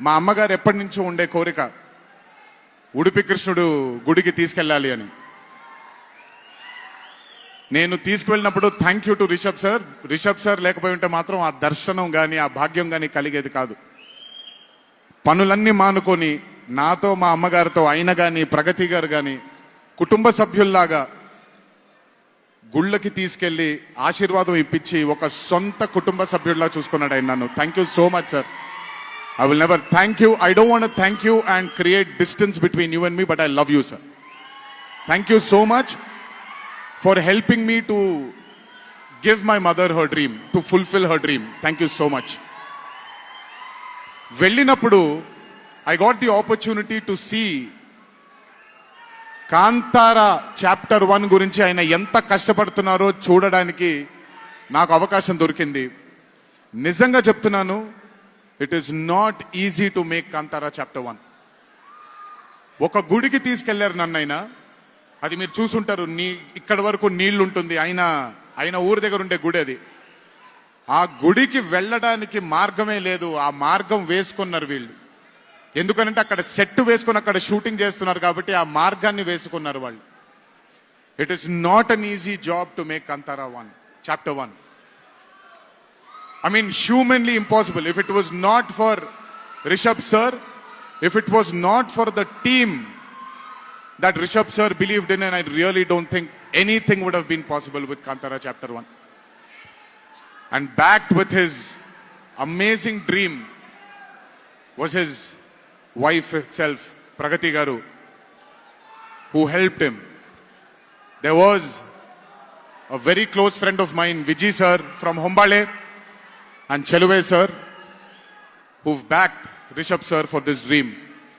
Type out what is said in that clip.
మా అమ్మగారు ఎప్పటి నుంచో ఉండే కోరిక ఉడిపి కృష్ణుడు గుడికి తీసుకెళ్ళాలి అని. నేను తీసుకువెళ్ళినప్పుడు thank you to Rishab sir Rishab sir లేకపోయి ఉంటే మాత్రం ఆ దర్శనం కానీ ఆ భాగ్యం కానీ కలిగేది కాదు. పనులన్నీ మానుకొని నాతో మా అమ్మగారితో ఆయన కానీ ప్రగతి గారు కానీ కుటుంబ సభ్యుల్లాగా గుళ్ళకి తీసుకెళ్ళి ఆశీర్వాదం ఇప్పించి ఒక సొంత కుటుంబ సభ్యుల్లా చూసుకున్నాడు ఆయన నన్ను. Thank you so much sir I will never thank you I don't want thank you and create distance between you and me but I love you sir thank you so much for helping me to give my mother her dream to fulfil her dream thank you so much వెళ్ళినప్పుడు I got the opportunity to see Kantara chapter one గురించి ఆయన ఎంత కష్టపడుతున్నారో చూడడానికి నాకు అవకాశం దొరికింది. నిజంగా చెప్తున్నాను it is not easy to make Kantara chapter one ఒక గుడికి తీసుకెళ్ళారు నన్నైనా. అది మీరు చూసుంటారు నీ ఇక్కడ వరకు నీళ్ళు ఉంటుంది ఆయన ఆయన ఊరి దగ్గర ఉండే గుడి అది. ఆ గుడికి వెళ్ళడానికి మార్గమే లేదు ఆ మార్గం వేసుకున్నారు వీళ్ళు. ఎందుకనంటే అక్కడ సెట్ వేసుకుని అక్కడ షూటింగ్ చేస్తున్నారు కాబట్టి ఆ మార్గాన్ని వేసుకున్నారు వాళ్ళు. It is not an easy job to make Kantara one chapter one I mean, humanly impossible. If it was not for Rishabh sir, if it was not for the team that Rishabh sir believed in, and I really don't think anything would have been possible with Kantara Chapter 1. And backed with his amazing dream was his wife itself, Pragati Garu, who helped him. There was a very close friend of mine, Vijay sir from Hombale. And Cheluve sir, who've backed Rishabh sir for this dream.